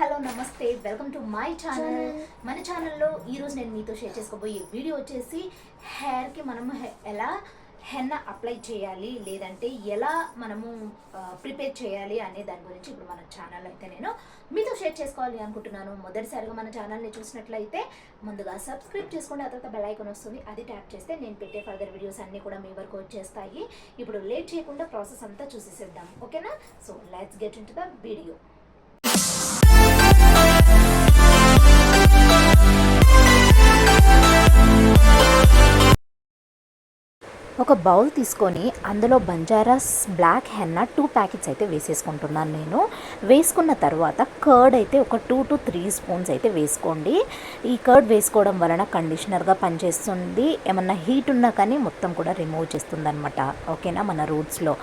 Hello నమస్తే. Welcome to my channel మన ఛానల్లో ఈరోజు నేను మీతో షేర్ చేసుకోబోయే వీడియో వచ్చేసి హెయిర్కి మనము ఎలా హెన్న అప్లై చేయాలి లేదంటే ఎలా మనము ప్రిపేర్ చేయాలి అనే దాని గురించి ఇప్పుడు మన ఛానల్ అయితే నేను మీతో షేర్ చేసుకోవాలి అనుకుంటున్నాను. మొదటిసారిగా మన ఛానల్ని చూసినట్లయితే ముందుగా సబ్స్క్రైబ్ చేసుకోండి. ఆ తర్వాత బెల్ ఐకాన్ వస్తుంది. అది ట్యాప్ చేస్తే నేను పెట్టే ఫర్దర్ వీడియోస్ అన్నీ కూడా మీ వరకు వచ్చేస్తాయి. ఇప్పుడు లేట్ చేయకుండా ప్రాసెస్ అంతా చూసేసేద్దాం. ఓకేనా so let's get into the video ఒక బౌల్ తీసుకొని అందులో Banjaras black henna two packets అయితే వేసేసుకుంటున్నాను నేను. వేసుకున్న తర్వాత కర్డ్ అయితే ఒక టూ టు త్రీ స్పూన్స్ అయితే వేసుకోండి. ఈ కర్డ్ వేసుకోవడం వలన కండిషనర్గా పనిచేస్తుంది. ఏమన్నా హీట్ ఉన్నా కానీ మొత్తం కూడా రిమూవ్ చేస్తుందనమాట ఓకేనా? మన రూట్స్లో.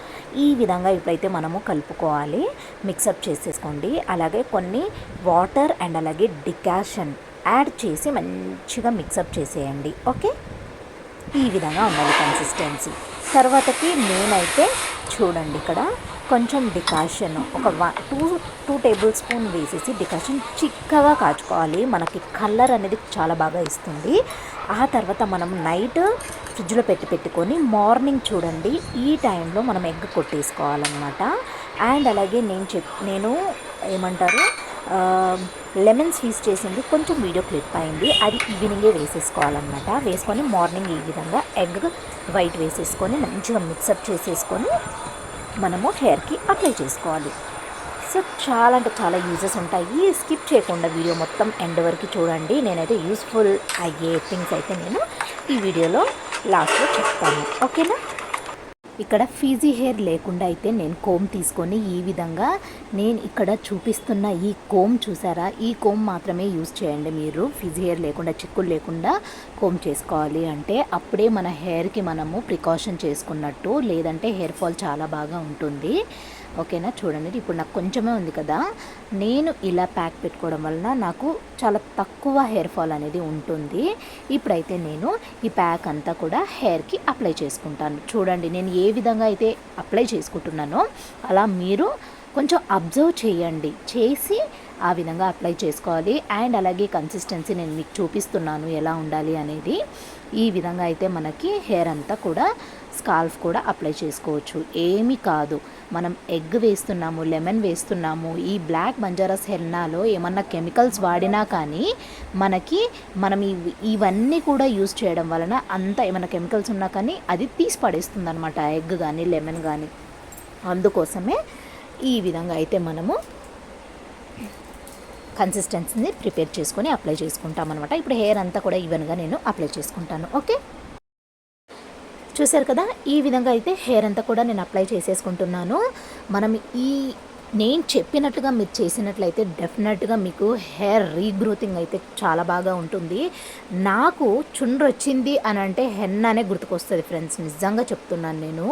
ఈ విధంగా ఇప్పుడైతే మనము కలుపుకోవాలి. మిక్సప్ చేసేసుకోండి. అలాగే కొన్ని వాటర్ అండ్ అలాగే డికాషన్ యాడ్ చేసి మంచిగా మిక్సప్ చేసేయండి. ఓకే? ఈ విధంగా ఉండాలి కన్సిస్టెన్సీ తర్వాతకి నేనైతే చూడండి ఇక్కడ కొంచెం డికాషన్ ఒక one two two tablespoon వేసేసి డికాషన్ చిక్కగా కాచుకోవాలి. మనకి కలర్ అనేది చాలా బాగా ఇస్తుంది. ఆ తర్వాత మనం నైట్ ఫ్రిడ్జ్లో పెట్టి పెట్టుకొని మార్నింగ్ చూడండి. ఈ టైంలో మనం ఎగ్ కొట్టేసుకోవాలన్నమాట. అండ్ అలాగే నేను చెప్ నేను ఏమంటారు లెమన్ స్వీస్ చేసింది కొంచెం వీడియో క్లిప్ అయింది. అది ఈవినింగే వేసేసుకోవాలన్నమాట. వేసుకొని మార్నింగ్ ఈ విధంగా ఎగ్ వైట్ వేసేసుకొని మంచిగా మిక్సప్ చేసేసుకొని మనము హెయిర్కి అప్లై చేసుకోవాలి. సో చాలా అంటే చాలా యూజెస్ ఉంటాయి. స్కిప్ చేయకుండా వీడియో మొత్తం ఎండ్ వరకు చూడండి. నేనైతే యూస్ఫుల్ అయ్యే థింగ్స్ అయితే నేను ఈ వీడియోలో లాస్ట్లో చెప్తాను. ఓకేనా? ఇక్కడ ఫీజీ హెయిర్ లేకుండా అయితే నేను కోమ్ తీసుకొని ఈ విధంగా నేను ఇక్కడ చూపిస్తున్న ఈ కోమ్ చూసారా? ఈ కోమ్ మాత్రమే యూజ్ చేయండి మీరు. ఫీజీ హెయిర్ లేకుండా చిక్కులు లేకుండా కోమ్ చేసుకోవాలి అంటే అప్పుడే మన హెయిర్కి మనము ప్రికాషన్ చేసుకున్నట్టు లేదంటే హెయిర్ ఫాల్ చాలా బాగా ఉంటుంది. ఓకేనా చూడండి ఇప్పుడు నాకు కొంచెమే ఉంది కదా. నేను ఇలా ప్యాక్ పెట్టుకోవడం వలన నాకు చాలా తక్కువ హెయిర్ ఫాల్ అనేది ఉంటుంది. ఇప్పుడైతే నేను ఈ ప్యాక్ అంతా కూడా హెయిర్కి అప్లై చేసుకుంటాను. చూడండి నేను ఏ ఏ విధంగా అయితే అప్లై చేసుకుంటున్నానో అలా మీరు కొంచెం అబ్జర్వ్ చేయండి. చేసి ఆ విధంగా అప్లై చేసుకోవాలి. అండ్ అలాగే కన్సిస్టెన్సీ నేను మీకు చూపిస్తున్నాను ఎలా ఉండాలి అనేది. ఈ విధంగా అయితే మనకి హెయిర్ అంతా కూడా స్కాల్ఫ్ కూడా అప్లై చేసుకోవచ్చు. ఏమీ కాదు. మనం ఎగ్ వేస్తున్నాము లెమన్ వేస్తున్నాము ఈ బ్లాక్ బంజారాస్ హెన్నాలో ఏమన్నా కెమికల్స్ వాడినా కానీ మనకి మనం ఇవి ఇవన్నీ కూడా యూజ్ చేయడం వలన అంత ఏమైనా కెమికల్స్ ఉన్నా కానీ అది తీసి పడేస్తుంది అనమాట ఎగ్ కానీ లెమన్ కానీ అందుకోసమే ఈ విధంగా అయితే మనము కన్సిస్టెన్సీని ప్రిపేర్ చేసుకొని అప్లై చేసుకుంటాం అనమాట ఇప్పుడు హెయిర్ అంతా కూడా ఈవెన్గా నేను అప్లై చేసుకుంటాను. ఓకే? చూసారు కదా ఈ విధంగా అయితే హెయిర్ అంతా కూడా నేను అప్లై చేసేసుకుంటున్నాను. మనం ఈ నేను చెప్పినట్టుగా మీరు చేసినట్లయితే డెఫినెట్గా మీకు హెయిర్ రీగ్రోతింగ్ అయితే చాలా బాగా ఉంటుంది. నాకు చుండ్రు వచ్చింది అని అంటే హెన్ననే గుర్తుకొస్తుంది ఫ్రెండ్స్ నిజంగా చెప్తున్నాను నేను.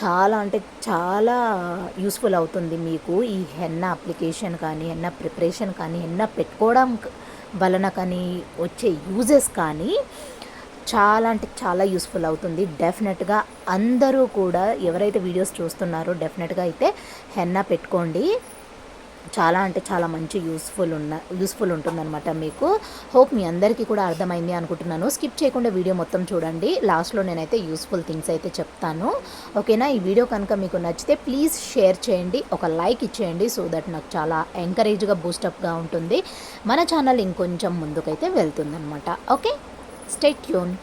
చాలా అంటే చాలా యూస్ఫుల్ అవుతుంది మీకు ఈ హెన్న అప్లికేషన్ కానీ హెన్న ప్రిపరేషన్ కానీ హెన్న పెట్టుకోవడం వలన కానీ వచ్చే యూజెస్ కానీ. చాలా అంటే చాలా యూస్ఫుల్ అవుతుంది. డెఫినెట్గా అందరూ కూడా ఎవరైతే వీడియోస్ చూస్తున్నారో డెఫినెట్గా అయితే హెన్నా పెట్టుకోండి. చాలా అంటే చాలా మంచి యూస్ఫుల్ ఉన్న యూస్ఫుల్ ఉంటుందన్నమాట మీకు. హోప్ మీ అందరికీ కూడా అర్థమైంది అనుకుంటున్నాను. స్కిప్ చేయకుండా వీడియో మొత్తం చూడండి. లాస్ట్లో నేనైతే యూస్ఫుల్ థింగ్స్ అయితే చెప్తాను. ఓకేనా ఈ వీడియో కనుక మీకు నచ్చితే ప్లీజ్ షేర్ చేయండి. ఒక లైక్ ఇచ్చేయండి. సో దట్ నాకు చాలా ఎంకరేజ్గా బూస్టప్గా ఉంటుంది. మన ఛానల్ ఇంకొంచెం ముందుకైతే వెళ్తుందన్నమాట. Okay stay tune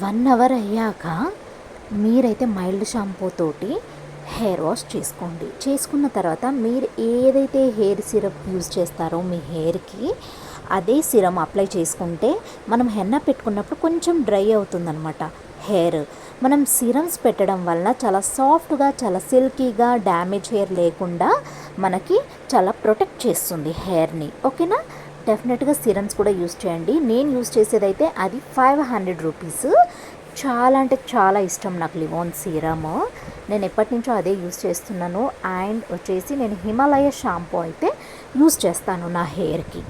one hour అయ్యాక మీరైతే మైల్డ్ షాంపూ తోటి హెయిర్ వాష్ చేసుకోండి. చేసుకున్న తర్వాత మీరు ఏదైతే హెయిర్ సిరప్ యూజ్ చేస్తారో మీ హెయిర్కి అదే సిరం అప్లై చేసుకుంటే మనం హెన్న పెట్టుకున్నప్పుడు కొంచెం డ్రై అవుతుందనమాట హెయిర్ మనం సిరమ్స్ పెట్టడం వలన చాలా సాఫ్ట్గా చాలా సిల్కీగా డ్యామేజ్ హెయిర్ లేకుండా మనకి చాలా ప్రొటెక్ట్ చేస్తుంది హెయిర్ని ఓకేనా డెఫినెట్గా సిరమ్స్ కూడా యూస్ చేయండి. నేను యూస్ చేసేదైతే అది ఫైవ్ హండ్రెడ్ రూపీస్ చాలా అంటే చాలా ఇష్టం నాకు లివోన్ సీరమ్ నేను ఎప్పటి నుంచో అదే యూస్ చేస్తున్నాను. అండ్ వచ్చేసి నేను హిమాలయ షాంపూ అయితే యూస్ చేస్తాను నా హెయిర్కి.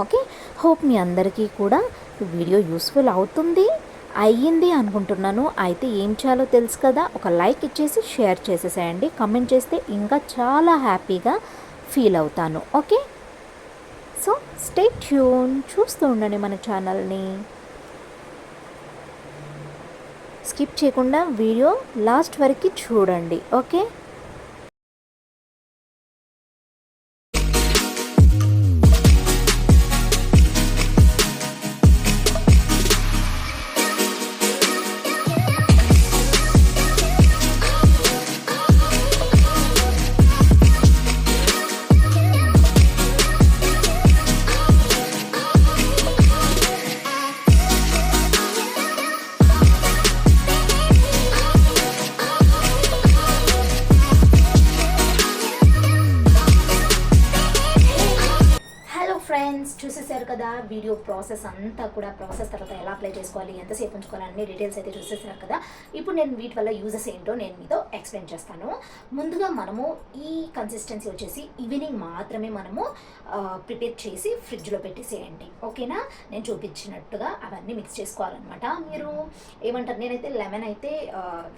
ఓకే? హోప్ మీ అందరికీ కూడా వీడియో యూస్ఫుల్ అవుతుంది. అయ్యింది అనుకుంటున్నాను. అయితే ఏం చేయాలో తెలుసు కదా? ఒక లైక్ ఇచ్చేసి షేర్ చేసేసేయండి. కమెంట్ చేస్తే ఇంకా చాలా హ్యాపీగా ఫీల్ అవుతాను. ఓకే? So stay tune. చూస్తూ ఉండండి మన ఛానల్ని. స్కిప్ చేయకుండా వీడియో లాస్ట్ వరకు చూడండి ఓకే? వీడియో ప్రాసెస్ అంతా కూడా ప్రాసెస్ తర్వాత ఎలా అప్లై చేసుకోవాలి ఎంతసేపు ఉంచుకోవాలి అన్ని డీటెయిల్స్ అయితే చూసేసారు కదా. ఇప్పుడు నేను వీటి వల్ల యూజెస్ ఏంటో నేను మీతో ఎక్స్ప్లెయిన్ చేస్తాను. ముందుగా మనము ఈ కన్సిస్టెన్సీ వచ్చేసి ఈవినింగ్ మాత్రమే మనము ప్రిపేర్ చేసి ఫ్రిడ్జ్లో పెట్టేసేయండి. ఓకేనా? నేను చూపించినట్టుగా అవన్నీ మిక్స్ చేసుకోవాలన్నమాట. మీరు ఏమంటారు? నేనైతే లెమన్ అయితే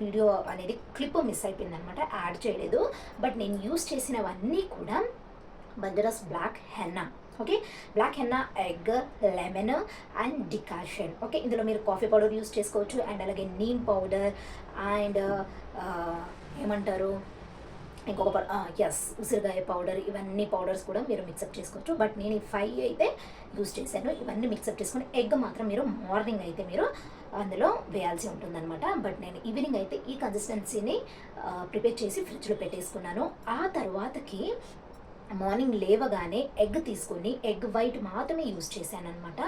వీడియో అనేది క్లిప్ మిస్ అయిపోయింది అనమాట యాడ్ చేయలేదు. బట్ నేను యూస్ చేసినవన్నీ కూడా Banjaras black henna okay black henna egg lemon and decoction okay ఇందులో మీరు కాఫీ పౌడర్ యూస్ చేసుకోవచ్చు. అండ్ అలాగే నీమ్ పౌడర్ అండ్ ఏమంటారు? ఇంకొక ఎస్ ఉసిరికాయ పౌడర్ ఇవన్నీ పౌడర్స్ కూడా మీరు మిక్సప్ చేసుకోవచ్చు. బట్ నేను ఈ ఫైవ్ అయితే యూస్ చేశాను. ఇవన్నీ మిక్సప్ చేసుకుని ఎగ్ మాత్రం మీరు మార్నింగ్ అయితే మీరు అందులో వేయాల్సి ఉంటుందన్నమాట. బట్ నేను ఈవినింగ్ అయితే ఈ కన్సిస్టెన్సీని ప్రిపేర్ uh, చేసి ఫ్రిడ్జ్లో పెట్టేసుకున్నాను. ఆ తర్వాతకి మార్నింగ్ లేవగానే ఎగ్ తీసుకొని ఎగ్ వైట్ మాత్రమే యూస్ చేశానమాట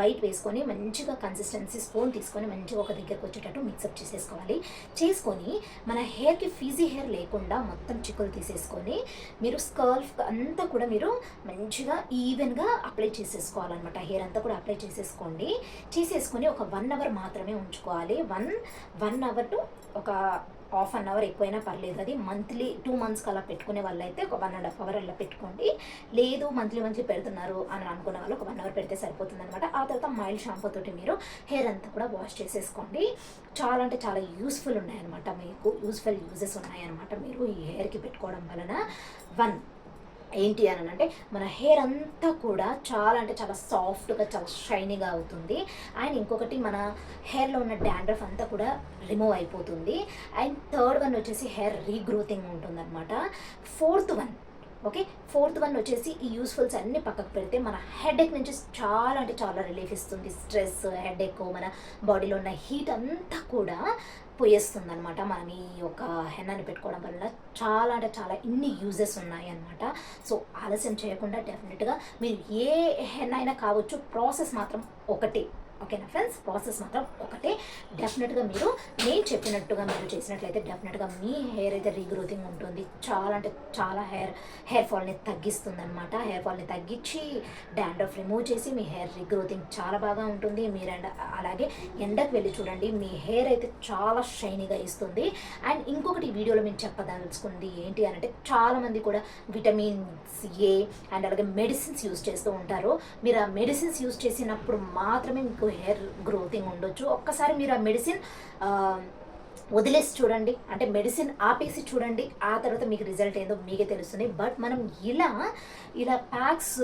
వైట్ వేసుకొని మంచిగా కన్సిస్టెన్సీ స్పూన్ తీసుకొని మంచిగా ఒక దగ్గరకు వచ్చేటట్టు మిక్సప్ చేసేసుకోవాలి. చేసుకొని మన హెయిర్కి ఫీజీ హెయిర్ లేకుండా మొత్తం చిక్కులు తీసేసుకొని మీరు స్కర్ఫ్ అంతా కూడా మీరు మంచిగా ఈవెన్గా అప్లై చేసేసుకోవాలన్నమాట. హెయిర్ అంతా కూడా అప్లై చేసేసుకోండి. చేసేసుకొని ఒక వన్ అవర్ మాత్రమే ఉంచుకోవాలి. వన్ వన్ అవర్ టు ఒక హాఫ్ అన్ అవర్ ఎక్కువైనా పర్లేదు. అది మంత్లీ టూ మంత్స్కి అలా పెట్టుకునే వాళ్ళు అయితే ఒక వన్ అండ్ హాఫ్ అవర్ అలా పెట్టుకోండి. లేదు మంత్లీ మంత్లీ పెడుతున్నారు అని అనుకున్న వాళ్ళు ఒక వన్ అవర్ పెడితే సరిపోతుంది అనమాట ఆ తర్వాత మైల్డ్ షాంపూ తోటి మీరు హెయిర్ అంతా కూడా వాష్ చేసేసుకోండి. చాలా అంటే చాలా యూస్ఫుల్ ఉన్నాయన్నమాట మీకు. యూస్ఫుల్ యూజెస్ ఉన్నాయన్నమాట మీరు ఈ హెయిర్కి పెట్టుకోవడం వలన. వన్ ఏంటి అని అంటే మన హెయిర్ అంతా కూడా చాలా అంటే చాలా సాఫ్ట్గా చాలా షైనీగా అవుతుంది. అండ్ ఇంకొకటి మన హెయిర్లో ఉన్న డాండ్రఫ్ అంతా కూడా రిమూవ్ అయిపోతుంది. అండ్ థర్డ్ వన్ వచ్చేసి హెయిర్ రీగ్రోతింగ్ ఉంటుందన్నమాట. Fourth one okay? Fourth one వచ్చేసి ఈ యూస్ఫుల్స్ అన్ని పక్కకు పెడితే మన హెడేక్ నుంచి చాలా అంటే చాలా రిలీఫ్ ఇస్తుంది. స్ట్రెస్ హెడేక్ మన బాడీలో ఉన్న హీట్ అంతా కూడా పోయేస్తుంది అనమాట మనం ఈ యొక్క హెన్నాన్ని పెట్టుకోవడం వల్ల చాలా అంటే చాలా ఇన్ని యూజెస్ ఉన్నాయి అనమాట సో ఆలస్యం చేయకుండా డెఫినెట్గా మీరు ఏ హెన్న అయినా కావచ్చు ప్రాసెస్ మాత్రం ఒకటే. ఓకేనా ఫ్రెండ్స్? ప్రాసెస్ మాత్రం ఒకటే. డెఫినెట్గా మీరు నేను చెప్పినట్టుగా మీరు చేసినట్లయితే డెఫినెట్గా మీ హెయిర్ అయితే రీగ్రోతింగ్ ఉంటుంది. చాలా అంటే చాలా హెయిర్ హెయిర్ ఫాల్ని తగ్గిస్తుంది అనమాట హెయిర్ ఫాల్ని తగ్గించి డాండ్రఫ్ రిమూవ్ చేసి మీ హెయిర్ రీగ్రోతింగ్ చాలా బాగా ఉంటుంది. మీరు ఎండ అలాగే ఎండకు వెళ్ళి చూడండి మీ హెయిర్ అయితే చాలా షైనీగా ఇస్తుంది. అండ్ ఇంకొకటి ఈ వీడియోలో మేము చెప్పదలుచుకుంది ఏంటి అని అంటే చాలామంది కూడా విటమిన్స్ ఏ అండ్ అలాగే మెడిసిన్స్ యూస్ చేస్తూ ఉంటారు. మీరు ఆ మెడిసిన్స్ యూస్ చేసినప్పుడు మాత్రమే మీకు హెయిర్ గ్రోతింగ్ ఉండొచ్చు. ఒక్కసారి మీరు ఆ మెడిసిన్ వదిలేసి చూడండి. అంటే మెడిసిన్ ఆపేసి చూడండి. ఆ తర్వాత మీకు రిజల్ట్ ఏందో మీకే తెలుస్తుంది. బట్ మనం ఇలా ఇలా ప్యాక్స్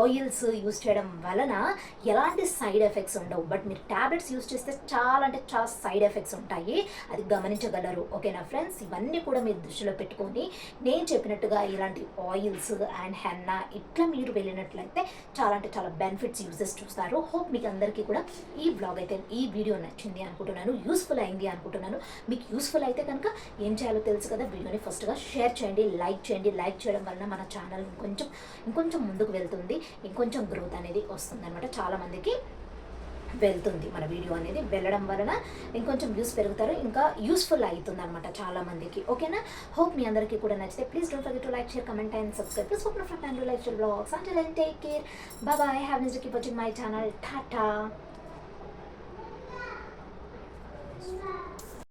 ఆయిల్స్ యూస్ చేయడం వలన ఎలాంటి సైడ్ ఎఫెక్ట్స్ ఉండవు. బట్ మీరు ట్యాబ్లెట్స్ యూస్ చేస్తే చాలా అంటే చాలా సైడ్ ఎఫెక్ట్స్ ఉంటాయి. అది గమనించగలరు. ఓకేనా ఫ్రెండ్స్ ఇవన్నీ కూడా మీరు దృష్టిలో పెట్టుకొని నేను చెప్పినట్టుగా ఇలాంటి ఆయిల్స్ అండ్ హెన్నా ఇట్లా మీరు వెళ్ళినట్లయితే చాలా అంటే చాలా బెనిఫిట్స్ యూజెస్ చూస్తారు. హోప్ మీకు అందరికీ కూడా ఈ బ్లాగ్ అయితే ఈ వీడియో నచ్చింది అనుకుంటున్నాను. యూస్ఫుల్ అయింది అనుకుంటున్నాను. మీకు యూస్ఫుల్ అయితే కనుక ఏం చేయాలో తెలుసు కదా వీడియోని ఫస్ట్గా షేర్ చేయండి లైక్ చేయండి. లైక్ చేయడం వలన మన ఛానల్ ఇంకొంచెం ఇంకొంచెం ముందుకు వెళ్తుంది. ఇంకొంచెం గ్రోత్ అనేది వస్తుంది అనమాట చాలామందికి వెళ్తుంది మన వీడియో అనేది. వెళ్ళడం వలన ఇంకొంచెం వ్యూస్ పెరుగుతారు ఇంకా యూస్ఫుల్ అవుతుంది అనమాట చాలా మందికి. ఓకేనా హోప్ మీ అందరికీ కూడా నచ్చితే please don't forget to like share comment and subscribe please open from and lifestyle blogs and and take care bye have nice keep watching my channel tata